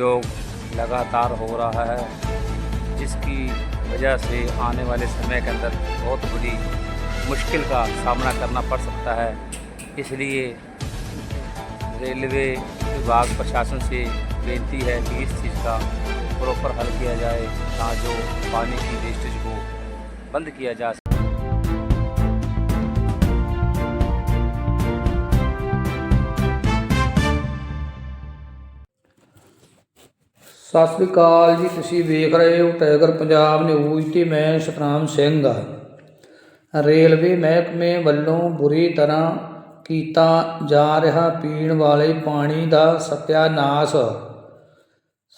दुरुपयोग लगातार हो रहा है, जिसकी वजह से आने वाले समय के अंदर बहुत बड़ी मुश्किल का सामना करना पड़ सकता है। इसलिए रेलवे विभाग प्रशासन से बेनती है कि इस चीज़ का प्रॉपर हल किया जाए ता जो पानी की वेस्टेज को बंद किया जा ਸਤਿ ਸ੍ਰੀ ਅਕਾਲ ਜੀ, ਤੁਸੀਂ ਵੇਖ ਰਹੇ ਹੋ ਟਾਈਗਰ ਪੰਜਾਬ ਨਿਊਜ਼ ਤੇ ਮੈਂ ਸਤਨਾਮ ਸਿੰਘ ਆ। ਰੇਲਵੇ ਮਹਿਕਮੇ ਵੱਲੋਂ ਬੁਰੀ ਤਰ੍ਹਾਂ ਕੀਤਾ ਜਾ ਰਿਹਾ ਪੀਣ ਵਾਲੇ ਪਾਣੀ ਦਾ ਸਤਿਆਨਾਸ਼।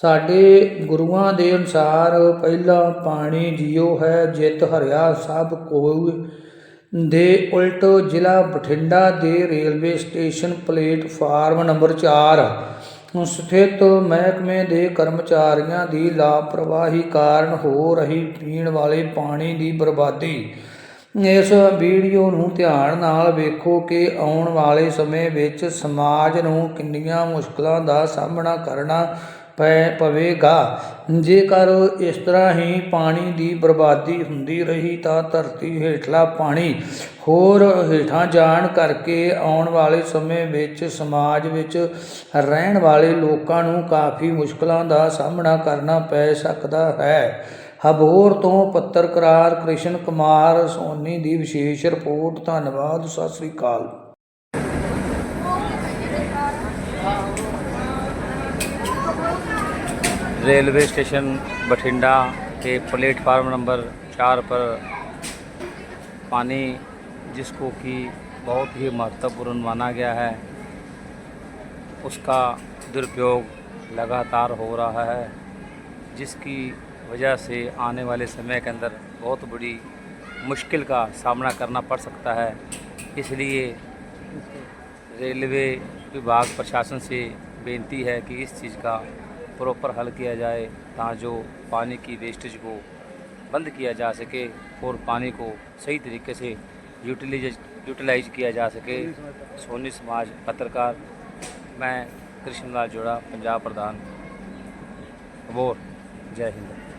ਸਾਡੇ ਗੁਰੂਆਂ ਦੇ ਅਨੁਸਾਰ ਪਹਿਲਾ ਪਾਣੀ ਜੀਓ ਹੈ, ਜਿਤ ਹਰਿਆ ਸਭ ਕੋਈ ਦੇ ਉਲਟ ਜ਼ਿਲ੍ਹਾ ਬਠਿੰਡਾ ਦੇ ਰੇਲਵੇ ਸਟੇਸ਼ਨ ਪਲੇਟਫਾਰਮ ਨੰਬਰ 4 ਸਥਿਤ ਮਹਿਕਮੇ ਦੇ ਕਰਮਚਾਰੀਆਂ ਦੀ ਲਾਪਰਵਾਹੀ ਕਾਰਨ ਹੋ ਰਹੀ ਪੀਣ ਵਾਲੇ ਪਾਣੀ ਦੀ ਬਰਬਾਦੀ। ਇਸ ਵੀਡੀਓ ਨੂੰ ਧਿਆਨ ਨਾਲ ਵੇਖੋ ਕਿ ਆਉਣ ਵਾਲੇ ਸਮੇਂ ਵਿੱਚ ਸਮਾਜ ਨੂੰ ਕਿੰਨੀਆਂ ਮੁਸ਼ਕਲਾਂ ਦਾ ਸਾਹਮਣਾ ਕਰਨਾ ਪੈ ਪਵੇਗਾ। ਜੇਕਰ ਇਸ ਤਰ੍ਹਾਂ ਹੀ ਪਾਣੀ ਦੀ ਬਰਬਾਦੀ ਹੁੰਦੀ ਰਹੀ ਤਾਂ ਧਰਤੀ ਹੇਠਲਾ ਪਾਣੀ ਹੋਰ ਹੇਠਾਂ ਜਾਣ ਕਰਕੇ ਆਉਣ ਵਾਲੇ ਸਮੇਂ ਵਿੱਚ ਸਮਾਜ ਵਿੱਚ ਰਹਿਣ ਵਾਲੇ ਲੋਕਾਂ ਨੂੰ ਕਾਫੀ ਮੁਸ਼ਕਲਾਂ ਦਾ ਸਾਹਮਣਾ ਕਰਨਾ ਪੈ ਸਕਦਾ ਹੈ। ਹਬੋਰ ਤੋਂ ਪੱਤਰਕਾਰ ਕ੍ਰਿਸ਼ਨ ਕੁਮਾਰ ਸੋਨੀ ਦੀ ਵਿਸ਼ੇਸ਼ ਰਿਪੋਰਟ। ਧੰਨਵਾਦ, ਸਤਿ ਸ੍ਰੀ ਅਕਾਲ। रेलवे स्टेशन बठिंडा के प्लेटफार्म नंबर चार पर पानी जिसको कि बहुत ही महत्वपूर्ण माना गया है, उसका दुरुपयोग लगातार हो रहा है, जिसकी वजह से आने वाले समय के अंदर बहुत बड़ी मुश्किल का सामना करना पड़ सकता है। इसलिए रेलवे विभाग प्रशासन से बेनती है कि इस चीज़ का प्रॉपर हल किया जाए ताकि जो पानी की वेस्टेज को बंद किया जा सके और पानी को सही तरीके से यूटिलाइज यूटिलाइज किया जा सके। सोनी समाज पत्रकार, मैं कृष्णलाल जोड़ा, पंजाब प्रधान। अबोर, जय हिंद।